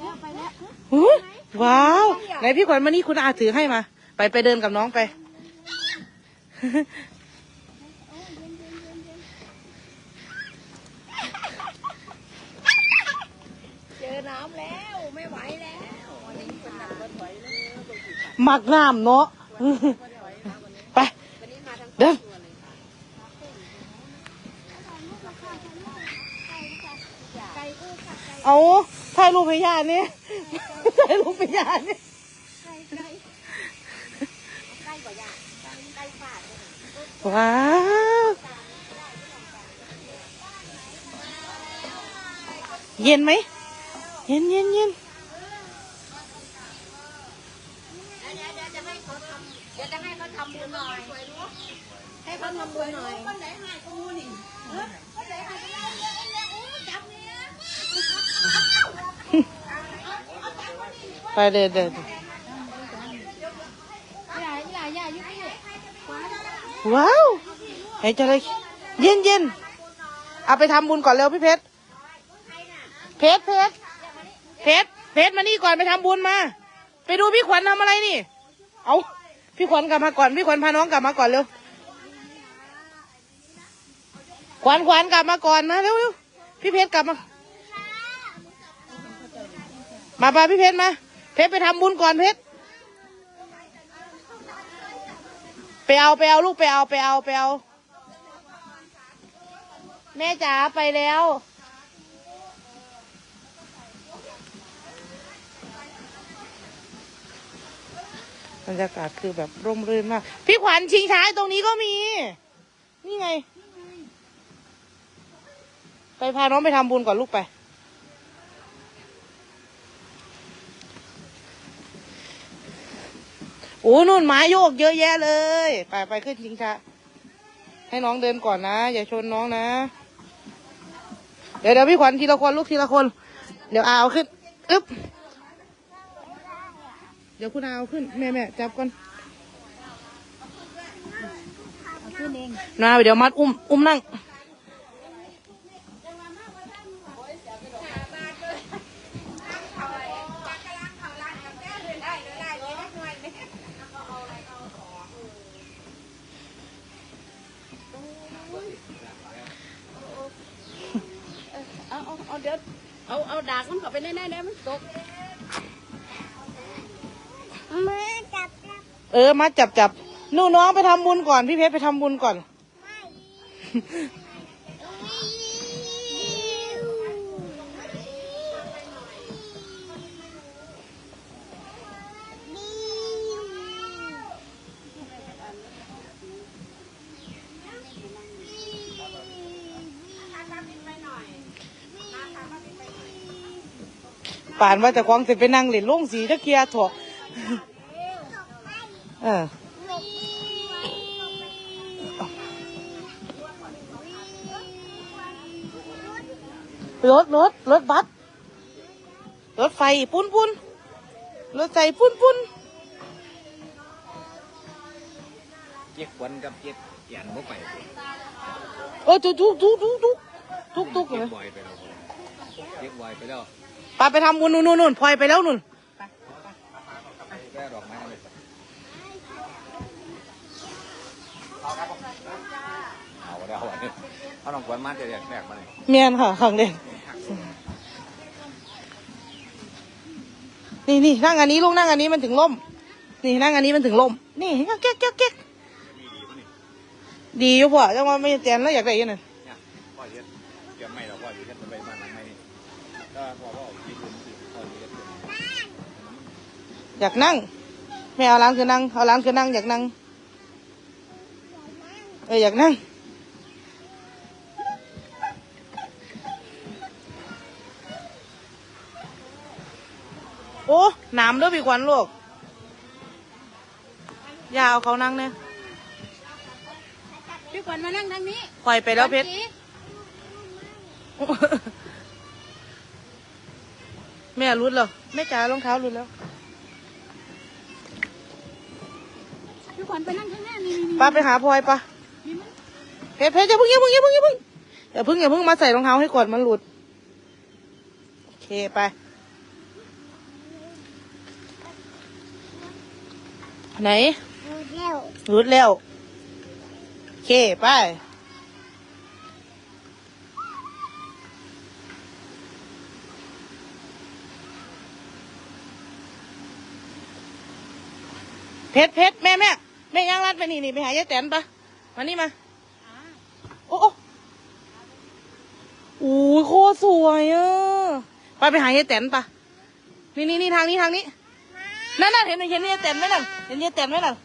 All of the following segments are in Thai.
แล้วไปแล้วหูว้าว ไหนพี่ขวัญมานี่คุณอาถือให้มา ไปไปเดินกับน้องไป เจอน้ำแล้วไม่ไหวแล้ววันนี้คนหนักคนไหวแล้วมักน้ำเนาะ ไปวันนี้มาทั้งเดินตัวเลยค่ะไก่อู้ค่ะไก่เอา ถ่ายรูปให้ยานี่ยถ่ายรูปให้ยานี่ยไก่ไก่ไก่กว่าย่าไก่ไก่ป่าเลยว้าวเย็นไหมเย็นเย็นเย็นเดี๋ยวเดี๋ยวจะให้เขาทำเดี๋ยวจะให้เขาทำบุญหน่อยให้เขาทำบุญหน่อยคนไหนให้กูนี่คนไหนให้กูนี่จับเนี่ย ไปเดินเดินอย่าอย่าอย่ายุ่งเลยว้าวเห็นจะเลยเย็นเย็นเอาไปทำบุญก่อนเร็วพี่เพชร เพชรเพชรเพชรเพชรมานี่ก่อนไปทำบุญมา ไปดูพี่ขวัญทำอะไรนี่ เอาพี่ขวัญกลับมาก่อน พี่ขวัญพาน้องกลับมาก่อนเร็ว ขวัญขวัญกลับมาก่อนนะเร็วเร็วพี่เพชรกลับมา มาไปพี่เพชรมา เพชรไปทำบุญก่อนเพชรไปเอาไปเอาลูกไปเอาไปเอาไปเอา แม่จ๋าไปแล้ว บรรยากาศคือแบบร่มรื่นมาก พี่ขวัญชิงช้าตรงนี้ก็มี นี่ไง ไปพาน้องไปทำบุญก่อนลูกไป โอ้นู่นไม้โยกเยอะแยะเลย ไปไปขึ้นชิงช้าให้น้องเดินก่อนนะ อย่าชนน้องนะ เดี๋ยวเดี๋ยวพี่ขวัญทีละคนลูกทีละคน เดี๋ยวเอาขึ้นอึ๊บเดี๋ยวคุณอาเอาขึ้นแม่แม่จับก่อนเอาขึ้นเองนะเดี๋ยวมัดอุ้มอุ้มนั่ง เอาเอาเอาเดี๋ยว เอาเอาดากมันเข้าไปแน่ๆเดี๋ยวมันตกมาจับจับเออมาจับจับหนูน้องไปทำบุญก่อน พี่เพชรไปทำบุญก่อน ป่านว่าแต่ควงจะไปนั่งเล่นลุงสีตะเกียร์ถอะเออรถรถรถบัสรถไฟปุ้นปุ้นรถไฟปุ้นปุ้นเจ็กวันกับเจ็กยันบ่ไปเออทุกทุกทุกทุกทุกทุกทุกเจ็เลกยบอยไปแล้วเจ็กบอยไปแล้ว ปไปทำบุญนู่นนู่นนู่นพลอยไปแล้วนู่นเอาแล้วอันนี้เอาน้องกวนมาจะแยกแยกมาเลยเมียนค่ะขังเด่นนี่นี่นั่งอันนี้ลูกนั่งอันนี้มันถึงล่ม นี่นั่งอันนี้มันถึงล่ม นี่แก๊กแก๊กแก๊กดีอยู่พ่อจังว่าไม่แจนแล้วอยากได้ยังไง เนี่ยพ่อเย็ดเกี่ยวไม่เราพ่อเย็ดจะไปบ้านหลังไหนนี่ก็พ่อว่าญี่ปุ่นคือพ่อเย็ด อยากนั่ง ไม่เอาร้านคือนั่ง เอาร้านคือนั่ง อยากนั่ง เอออยากนั่ง โอ้หนามด้วยพี่ขวัญลูกอย่าเอาเขานั่งเนี่ยพี่ขวัญมานั่งทางนี้ปล่อยไปแล้วเพชรแม่รุดแล้วแม่จ๋ารองเท้ารุดแล้ว ขวัญไปนั่งข้างหน้านี่นี่ป้าไปหาพลอยปะเพชรเพชรอย่าพึ่งอย่าเพึ่งอย่าเพึ่งอย่าเพึ่งอย่าเพึ่งอย่าเพึ่งมาใส่รองเท้าให้ก่อนมันหลุด โอเคไป ไหนหลุดแล้วโอเคไปเพชรเพชรแม่แม่ แม่ย่างรัดไปนี่นี่ไปหายายแตนปะมานี่มาโอ้โอ้โอ้ยโคตรสวยอะไปไปหายายแตนปะนี่นี่นี่ทางนี้ทางนี้นั่นน่ะเห็นเห็นยายแตนไหมนั่นเห็นยายแตนไหมนั่น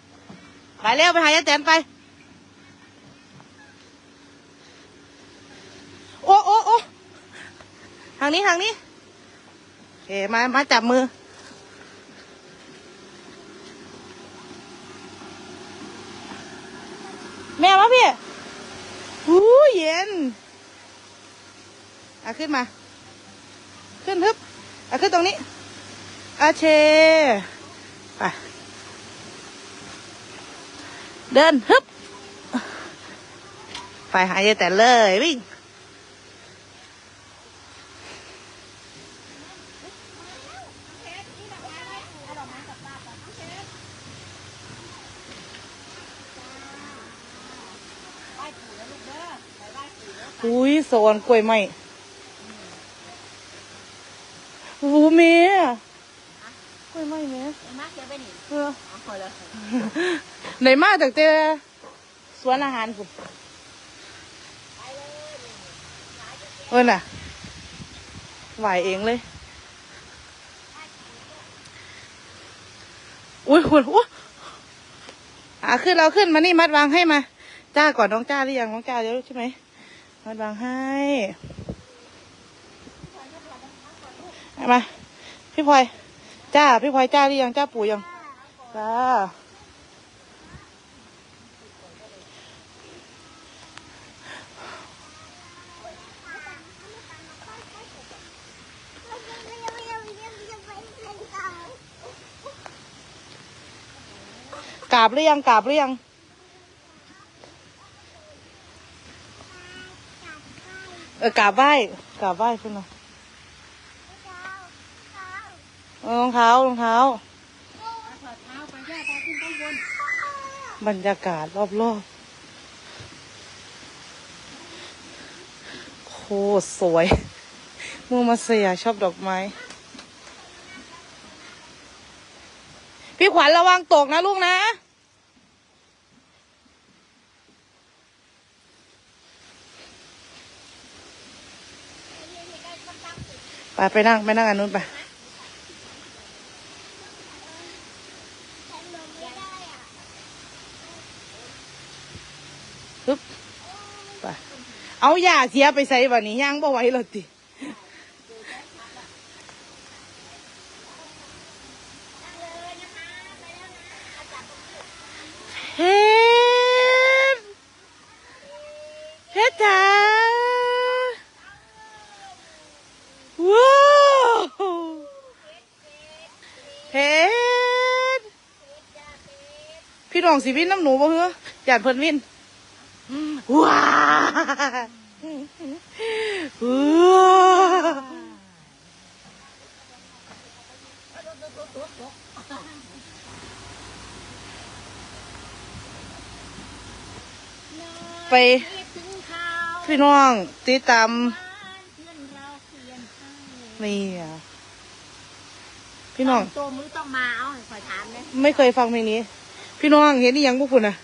ไปเร็วไปหายายแตนไปโอ้โอ้โอ้ทางนี้ทางนี้โอเคมามาจับมือ แม่มาพี่หูเย็น อะขึ้นมา ขึ้นฮึบอะขึ้นตรงนี้อาเชไปเดินฮึบไปหายายแต่เลยวิ่งอุ้ยสวนกล้วยไหมโอ้เมียกล้วยไหมเมีย มา เขียวไปนี่เออเอาพอแล้วไหนมาจากเจอสวนอาหารคุณเออน่ะไหวเองเลย อุ้ยคุณอุ้ยอะขึ้นเราขึ้นมานี่มัดวางให้มาจ้าก่อนน้องจ้าหรือยังน้องจ้าเดี๋ยวใช่ไหมมัดวางให้เอามาพี่พลอย จ้าพี่พลอยจ้าหรือยังจ้าปู่ยังจ้ากราบหรือยังกราบหรือยังเออกราบไหว้กราบไหว้ขึ้นมาเออ รองเท้ารองเท้าบรรยากาศรอบๆโคตรสวยมูมาเสียชอบดอกไม้ พี่ขวัญระวังตกนะลูกนะ ไปไปนั่ง ไปนั่งอันนู้นไปบไป เอายาเสียไปใส่บ่นี้ย่างบ่ไหวแล้วติเฮ็ดเฮ็ดจ้าว้าวเฮ็ดพี่น้องสิวินน้ำหนูบ่เหรออยากเพิ่นวินว้า ไปถึงเขาพี่น้องติดตามเพื่อนเราเขียนให้นี่อะพี่น้องตัวมือต้องมาเอาให้คอยถามเลยไม่เคยฟังเพลงนี้ พี่น้องเห็นนี่ยังพวกคุณอะ